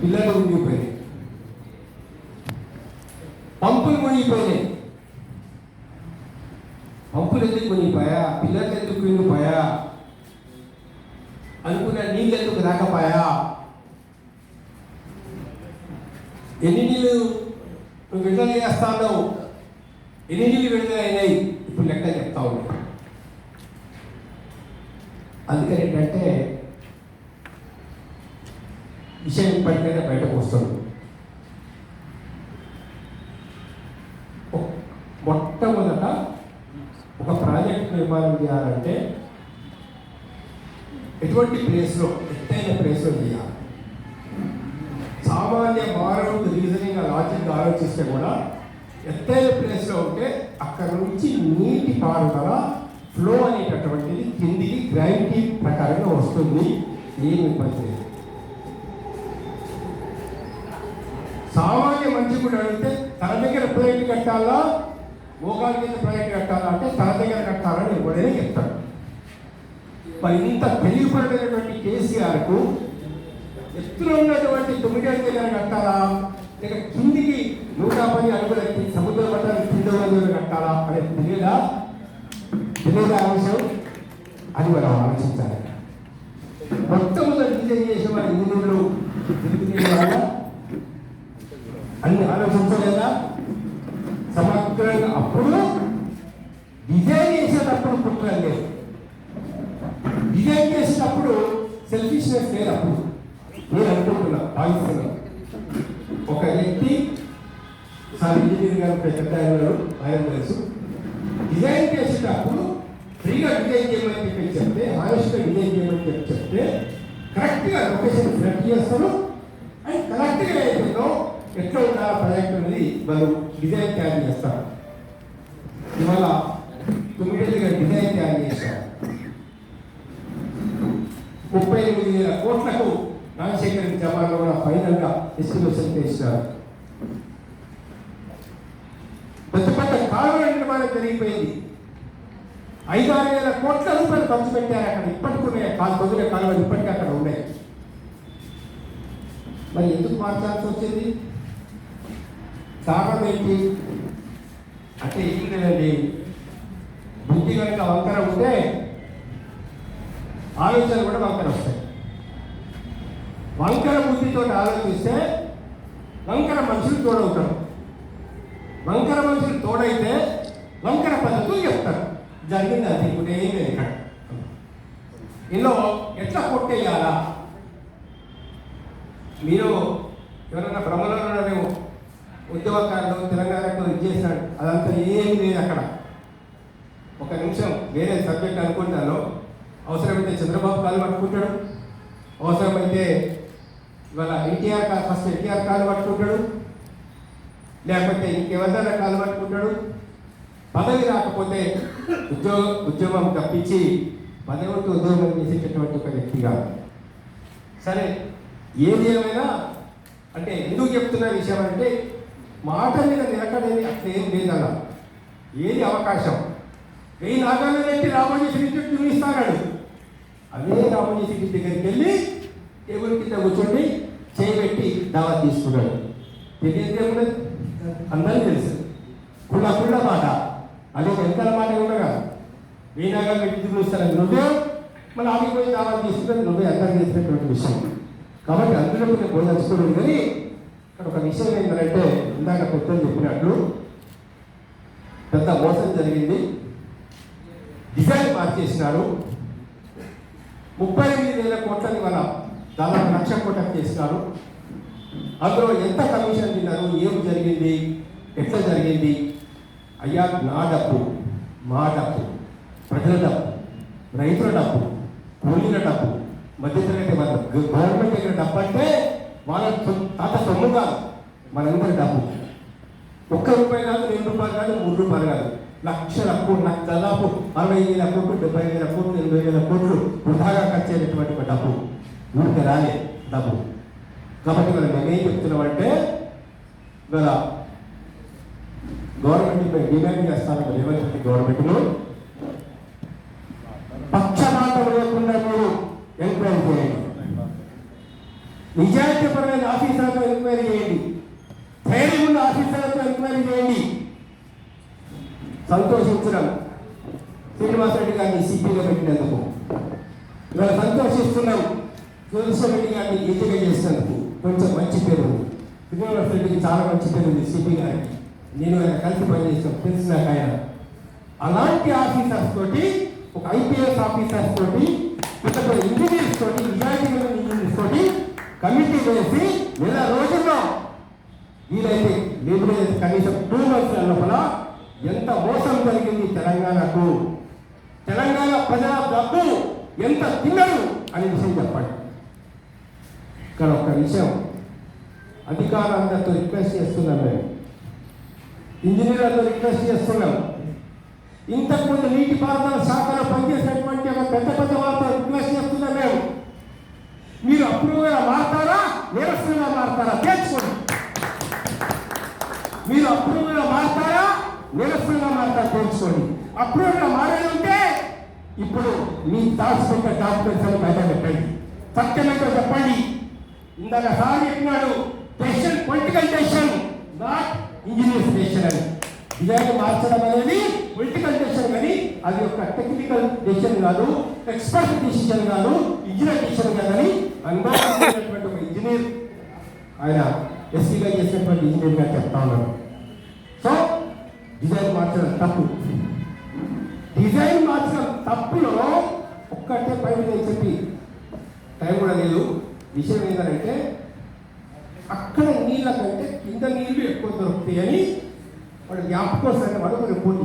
పిల్లలు మునిగిపోయినాయి పంపులు మునిగిపోయినాయి. పంపులు ఎందుకు మునిగిపోయా? పిల్లలు ఎందుకు మునిగిపోయా అనుకున్న నీళ్ళు ఎందుకు రాకపోయా? ఎన్ని నీళ్ళు నువ్వు విడుదల చేస్తావు ఎన్ని నీళ్ళు విడుదల అయినాయి? ఇప్పుడు లెక్క చెప్తా ఉన్నా. అందుకని ఏంటంటే విషయం ఇప్పటికైనా బయటకు వస్తుంది. మొట్టమొదట ఒక ప్రాజెక్ట్ నిర్మాణం చేయాలంటే ఎటువంటి ప్లేస్లో ఎత్తైన ప్లేస్లో చేయాలి. సామాన్య మానవుడు రీజనింగ్ లాజిక్ ఆలోచిస్తే కూడా ఎత్తైన ప్లేస్లో ఉంటే అక్కడ నుంచి నీటి పారుదల ఫ్లో అనేటటువంటిది కిందికి గ్రావిటీ ప్రకారంగా వస్తుంది. ఏమి ఇబ్బంది లేదు సామాన్య మనిషి కూడా అడిగితే తన దగ్గర ప్లేట్ కట్టాలా? మోకాల కింద ప్లేట్ కట్టాలా? అంటే తన దగ్గర కట్టాలని ఎవడైనా చెప్తాడు మరి ఇంత తెలియపడినటువంటి కేసీఆర్కు ఎత్తులో ఉన్నటువంటి తొమ్మిది దగ్గర కట్టాలా? లేక కిందికి నూట పది అడుగుల కి- సముద్ర మట్టానికి కింద ఉన్న కట్టాలా అనేది తెలియదా? తెలియదా అంశం అది మనం ఆలోచించాలి. మొత్తం డిజైన్ చేసే వారి ఇంజనీర్లు తెలుగుదేశం అన్ని ఆలోచించలేదా? సమగ్రంగా అప్పుడు డిజైన్ చేసేటప్పుడు కుట్రలు లేదు డిజైన్ చేసినప్పుడు సెల్ఫిష్నెస్ లేదు అప్పుడు. నేను అనుకుంటున్నా భావిస్తున్నా ఒక వ్యక్తి సార్ ఇంజనీర్ గారు పెద్ద ఆయన ఆయన తెలుసు. డిజైన్ చేసేటప్పుడు ఫ్రీగా డిజైన్ చేయమని చెప్పి చెప్తే హానెస్ట్గా డిజైన్ చేయమని చెప్పి చెప్తే కరెక్ట్గా లొకేషన్ సెలెక్ట్ చేస్తారు. ఎట్లా ఉండాలి ప్రాజెక్ట్ అనేది వారు డిజైన్ తయారు చేస్తారు. ఇవాళ తొమ్మిదిగా డిజైన్ తయారు చేశారు. ముప్పై ఎనిమిది వేల కోట్లకు రాజశేఖర్ జవాన్లో కూడా ఫైనల్గా ఎస్టిమేషన్ చేసినారు పెద్ద పెద్ద కాలువల నిర్మాణం జరిగిపోయింది. ఐదారు వేల కోట్ల రూపాయలు ఖర్చు పెట్టారు అక్కడ. ఇప్పటికి కాలు తొమ్మిది కాలువలు ఇప్పటికీ అక్కడ ఉన్నాయి. మరి ఎందుకు మార్చాల్సి వచ్చింది? కారణం ఏంటి? అంటే ఏంటండి బుద్ధి కనుక వంకర ఉంటే ఆలోచనలు కూడా వంకర వస్తాయి. వంకర బుద్ధితో ఆలోచిస్తే వంకర మనుషులు తోడవుతారు. వంకర మనుషులు తోడైతే వంకర పద్ధతులు చెప్తారు. జరిగింది అది ఇప్పుడు ఏం లేదు ఇక్కడ. ఇందులో ఎట్లా కొట్టేయాలా? మీరు ఎవరైనా భ్రమలో ఉన్నారేమో? ఉద్యోగకారులు తెలంగాణకు ఇది చేసినాడు అదంతా ఏమీ లేదు అక్కడ. ఒక నిమిషం వేరే సబ్జెక్ట్ అనుకుంటాను. అవసరమైతే చంద్రబాబు కాలు పట్టుకుంటాడు. అవసరమైతే ఇవాళ ఎన్టీఆర్ కాల్ ఫస్ట్ ఎన్టీఆర్ కాలు పట్టుకుంటాడు. లేకపోతే ఇంకెవరిదైనా కాలు పట్టుకుంటాడు. పదవి రాకపోతే ఉద్యోగ ఉద్యోగం తప్పించి పదవితో ఉద్యోగం చేసేటటువంటి ఒక వ్యక్తిగా సరే ఏది ఏమైనా అంటే ఎందుకు చెప్తున్న విషయం అంటే మాట మీద నిలకడేది అట్లా లేదన్న ఏది అవకాశం? వెయ్యి నాగాలు పెట్టి రామోజీ చూపిస్తాడు అదే రామోజీ దగ్గరికి వెళ్ళి టేబుల్ కింద కూర్చొని చేపెట్టి దావా తీసుకున్నాడు. తెలియదు ఏమున్నది అందరికీ తెలుసు. కుళ్ళ కుళ్ళ మాట. అదే ఎంత మాట ఉండగా వెయ్యి నాగాలు పెట్టి చూపిస్తాను నువ్వే మళ్ళీ ఆగిపోయి దావా తీసుకున్నది నువ్వే అందరికీ తెలిసినటువంటి విషయం. కాబట్టి అందులో నేను పోదలుచుకోలేదు కానీ ఇక్కడ ఒక విషయం ఏంటంటే ఇందాక పెద్దలు చెప్పినట్లు పెద్ద మోసం జరిగింది. డిజైన్ మార్చేసినారు ముప్పై ఎనిమిది వేల కోట్లని మన దాదాపు లక్ష కోట్లకు చేసినారు. అందులో ఎంత కమిషన్ తిన్నారు? ఏం జరిగింది? ఎట్లా జరిగింది? అయ్యా నా డబ్బు మా డబ్బు ప్రజల డబ్బు రైతుల డబ్బు కూలీల డబ్బు మధ్యతరగతి వాళ్ళ గవర్నమెంట్ దగ్గర డబ్బు అంటే తాత మనందరి డబ్బు ఒక్క రూపాయి కాదు రెండు రూపాయలు కాదు మూడు రూపాయలు కాదు. లక్షల కోట్లు నాకు దాదాపు అరవై వేల కోట్లు డెబ్బై వేల కోట్లు ఎనభై వేల కోట్లు వృధాగా ఖర్చు అయినటువంటి ఒక డబ్బు. ఊరికి రాలే డబ్బు. కాబట్టి మనం మేమేం చెప్తున్నామంటే ఇవాళ గవర్నమెంట్ పై డిమాండ్ చేస్తాను రేవంత్ రెడ్డి గవర్నమెంట్లో అయిన ఆఫీసర్లతో ఎంక్వైరీ చేయండి. ధైర్యం ఉన్న ఆఫీసర్లతో ఎంక్వైరీ చేయండి. సంతోషించడం శ్రీనివాస్ రెడ్డి గారిని సిపిలో పెట్టినందుకు. ఇవాళ సంతోషిస్తున్నాం. జ్యోతిష్ రెడ్డి గారిని ఎంపిక చేసినందుకు. కొంచెం మంచి పేరు శ్రీనివాస రెడ్డికి చాలా మంచి పేరు ఉంది సిపి గారికి నేను ఆయన కలిసి పనిచేసాం తెలిసిన ఆయన. అలాంటి ఆఫీసర్స్ తోటి ఒక ఐపీఎస్ ఆఫీసర్స్ తోటి ఇంజనీర్స్ తోటి ఇంజనీర్స్ తోటి కమిటీ వేసి నెల రోజుల్లో వీలైతే లేబర్ కనీసం టూ మంత్స్ లోపల ఎంత మోసం జరిగింది తెలంగాణకు తెలంగాణ ప్రజల డబ్బు ఎంత తిన్నారు అనే విషయం చెప్పండి. ఇక్కడ ఒక విషయం అధికారులందరితో రిక్వెస్ట్ చేస్తున్నాం మేము. ఇంజనీర్లతో రిక్వెస్ట్ చేస్తున్నాం. ఇంతకుముందు నీటిపారుదల శాఖలో పనిచేసినటువంటి ఒక పెద్ద పెద్ద వార్తలు మీరు అప్రూవ్గా మారతారా? నీరసంగా మారతారా? తేల్చుకోండి మీరు అప్రూవ్గా మారతారా? నీరసంగా మారతారా? తెలుసుకోండి. అప్రూవ్గా మారాలంటే ఇప్పుడు మీ దాచిపెట్టే డాక్టర్స్ అని బయట పెట్టండి. సత్యమేంటో చెప్పండి. ఇందాక సార్ చెప్పినాడు decision political decision not engineer decision అని. డిజైన్ మార్చడం అనేది పొలిటికల్ డెసిషన్ కానీ అది ఒక టెక్నికల్ డెసిషన్ కాదు ఎక్స్పర్ట్ డెసిషన్ కాదు ఇంజనీర్ డెసిషన్ కాదని అనుభవం ఒక ఇంజనీర్ ఆయన ఎస్సీగా చేసినటువంటి ఇంజనీర్ గారు చెప్తా ఉన్నారు. సో డిజైన్ మార్చడం తప్పు. డిజైన్ మార్చడం తప్పులో ఒక్కటే పైన నేను చెప్పి టైం కూడా లేదు. విషయం ఏంటంటే అక్కడ నీళ్ళ కంటే కింద నీళ్ళు ఎక్కువ దొరుకుతాయి 或者两个生的话，都得补点。